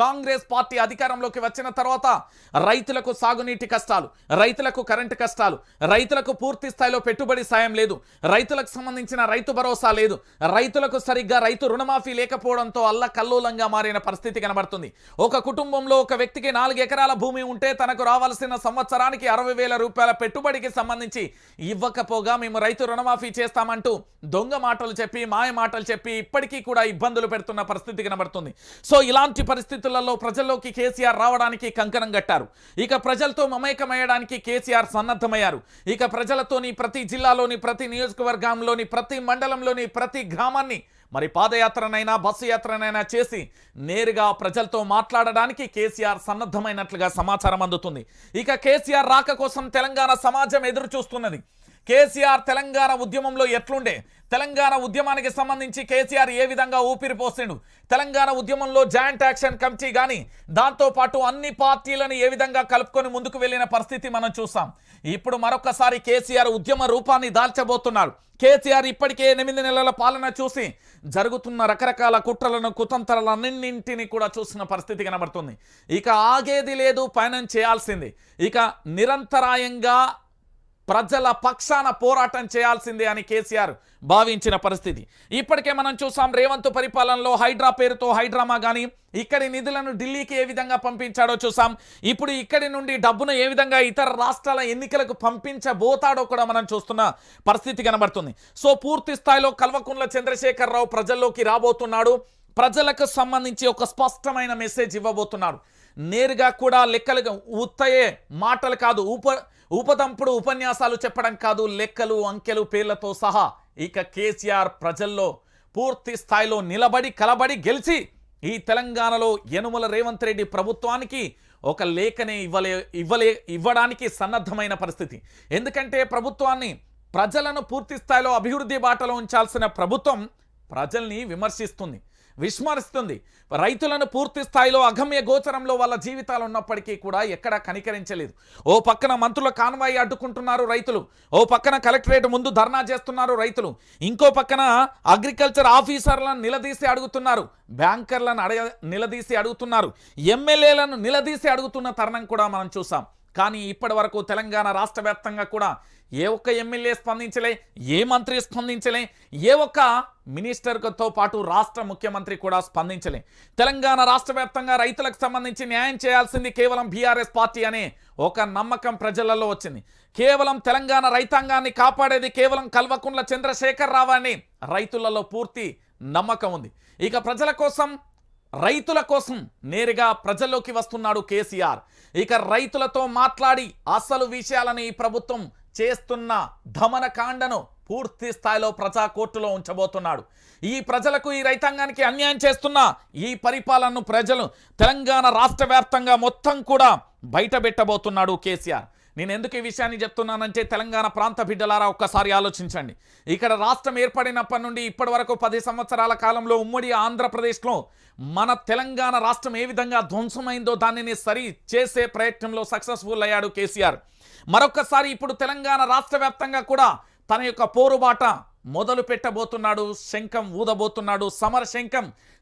Congress party అధికారంలోకి వచ్చిన తర్వాత రైతులకు సాగునీటి కష్టాలు రైతులకు కరెంటు కష్టాలు రైతులకు పూర్తి స్థాయిలో పెట్టుబడి సాయం లేదు రైతులకు సంబంధించిన రైతు భరోసా లేదు రైతులకు సరిగ్గా రైతు రుణమాఫీ లేకపోవడంతో అల్ల కల్లోలంగా మారిన పరిస్థితి కనబడుతుంది. ఒక కుటుంబంలో ఒక వ్యక్తికి నాలుగు ఎకరాల భూమి ఉంటే తనకు రావాల్సిన సంవత్సరానికి అరవై వేల రూపాయల పెట్టుబడికి సంబంధించి ఇవ్వకపోగా మేము రైతు రుణమాఫీ చేస్తామంటూ దొంగ మాటలు చెప్పి మాయ మాటలు చెప్పి ఇప్పటికీ కూడా ఇబ్బందులు పెడుతున్న పరిస్థితి కనబడుతుంది. సో ఇలాంటి పరిస్థితి పరిస్థితులలో ప్రజల్లోకి కేసీఆర్ రావడానికి కంకణం కట్టారు. ఇక ప్రజలతో మమేకమయ్యడానికి కేసీఆర్ సన్నద్ధమయ్యారు. ఇక ప్రజలతోని ప్రతి జిల్లాలోని ప్రతి నియోజకవర్గంలోని ప్రతి మండలంలోని ప్రతి గ్రామాన్ని మరి పాదయాత్రనైనా బస్సు యాత్రనైనా చేసి నేరుగా ప్రజలతో మాట్లాడడానికి కేసీఆర్ సన్నద్ధమైనట్లుగా సమాచారం అందుతుంది. ఇక కేసీఆర్ రాక కోసం తెలంగాణ సమాజం ఎదురు చూస్తున్నది కేసీఆర్ తెలంగాణ ఉద్యమంలో ఎట్లుండే? తెలంగాణ ఉద్యమానికి సంబంధించి కేసీఆర్ ఏ విధంగా ఊపిరి పోసిండు? తెలంగాణ ఉద్యమంలో జాయింట్ యాక్షన్ కమిటీ కానీ దాంతోపాటు అన్ని పార్టీలను ఏ విధంగా కలుపుకొని ముందుకు వెళ్ళిన పరిస్థితి మనం చూసాం. ఇప్పుడు మరొకసారి కేసీఆర్ ఉద్యమ రూపాన్ని దాల్చబోతున్నారు. కేసీఆర్ ఇప్పటికే ఎనిమిది నెలల పాలన చూసి జరుగుతున్న రకరకాల కుట్రలను కుతంత్రాలన్నింటినీ కూడా చూసిన పరిస్థితి కనబడుతుంది. ఇక ఆగేది లేదు పయనం చేయాల్సింది. ఇక నిరంతరాయంగా ప్రజల పక్షాన పోరాటం చేయాల్సిందే అని కేసీఆర్ భావించిన పరిస్థితి. ఇప్పటికే మనం చూసాం రేవంత్ పరిపాలనలో హైడ్రా పేరుతో హైడ్రామా కానీ ఇక్కడి నిధులను ఢిల్లీకి ఏ విధంగా పంపించాడో చూసాం. ఇప్పుడు ఇక్కడి నుండి డబ్బును ఏ విధంగా ఇతర రాష్ట్రాల ఎన్నికలకు పంపించబోతాడో కూడా మనం చూస్తున్న పరిస్థితి కనబడుతుంది. సో పూర్తి స్థాయిలో కల్వకుంట్ల చంద్రశేఖరరావు ప్రజల్లోకి రాబోతున్నాడు. ప్రజలకు సంబంధించి ఒక స్పష్టమైన మెసేజ్ ఇవ్వబోతున్నాడు. నేరుగా కూడా లెక్కలు ఉత్తయే మాటలు కాదు ఉప ఉపదంపుడు ఉపన్యాసాలు చెప్పడం కాదు లెక్కలు అంకెలు పేర్లతో సహా ఇక కేసీఆర్ ప్రజల్లో పూర్తి స్థాయిలో నిలబడి కలబడి గెలిచి ఈ తెలంగాణలో యనుమల రేవంత్ రెడ్డి ప్రభుత్వానికి ఒక లేఖనే ఇవ్వలే ఇవ్వలే ఇవ్వడానికి సన్నద్ధమైన పరిస్థితి. ఎందుకంటే ప్రభుత్వాన్ని ప్రజలను పూర్తి స్థాయిలో అభివృద్ధి బాటలో ఉంచాల్సిన ప్రభుత్వం ప్రజల్ని విమర్శిస్తుంది. విస్మరిస్తుంది. రైతులను పూర్తి స్థాయిలో అగమ్య గోచరంలో వాళ్ళ జీవితాలు ఉన్నప్పటికీ కూడా ఎక్కడా కనికరించలేదు. ఓ పక్కన మంత్రుల కాన్వాయి అడ్డుకుంటున్నారు రైతులు. ఓ పక్కన కలెక్టరేట్ ముందు ధర్నా చేస్తున్నారు రైతులు. ఇంకో పక్కన అగ్రికల్చర్ ఆఫీసర్లను నిలదీసి అడుగుతున్నారు. బ్యాంకర్లను అడగ నిలదీసి అడుగుతున్నారు. ఎమ్మెల్యేలను నిలదీసి అడుగుతున్న తరుణం కూడా మనం చూసాం. కానీ ఇప్పటి వరకు తెలంగాణ రాష్ట్ర వ్యాప్తంగా కూడా ఏ ఒక్క ఎమ్మెల్యే స్పందించలే ఏ మంత్రి స్పందించలే ఏ ఒక్క మినిస్టర్తో పాటు రాష్ట్ర ముఖ్యమంత్రి కూడా స్పందించలే. తెలంగాణ రాష్ట్ర వ్యాప్తంగా రైతులకు సంబంధించి న్యాయం చేయాల్సింది కేవలం బీఆర్ఎస్ పార్టీ అనే ఒక నమ్మకం ప్రజలలో వచ్చింది. కేవలం తెలంగాణ రైతాంగాన్ని కాపాడేది కేవలం కల్వకుంట్ల చంద్రశేఖర్ రావు అని రైతులలో పూర్తి నమ్మకం ఉంది. ఇక ప్రజల కోసం రైతుల కోసం నేరుగా ప్రజల్లోకి వస్తున్నాడు కేసీఆర్. ఇక రైతులతో మాట్లాడి అసలు విషయాలను ఈ ప్రభుత్వం చేస్తున్న దమనకాండను పూర్తి స్థాయిలో ప్రజా కోర్టులో ఉంచబోతున్నాడు. ఈ ప్రజలకు ఈ రైతాంగానికి అన్యాయం చేస్తున్న ఈ పరిపాలనను ప్రజలు తెలంగాణ రాష్ట్ర వ్యాప్తంగా మొత్తం కూడా బయటపెట్టబోతున్నాడు కేసీఆర్. నేను ఎందుకు ఈ విషయాన్ని చెప్తున్నానంటే తెలంగాణ ప్రాంత బిడ్డలారా ఒక్కసారి ఆలోచించండి. ఇక్కడ రాష్ట్రం ఏర్పడినప్పటి నుండి ఇప్పటి వరకు పది సంవత్సరాల కాలంలో ఉమ్మడి ఆంధ్రప్రదేశ్లో మన తెలంగాణ రాష్ట్రం ఏ విధంగా ధ్వంసమైందో దానిని సరి చేసే ప్రయత్నంలో సక్సెస్ఫుల్ అయ్యాడు కేసీఆర్. మరొకసారి ఇప్పుడు తెలంగాణ రాష్ట్ర వ్యాప్తంగా కూడా తన యొక్క పోరుబాట మొదలు పెట్టబోతున్నాడు శంఖం ఊదబోతున్నాడు సమర శంఖం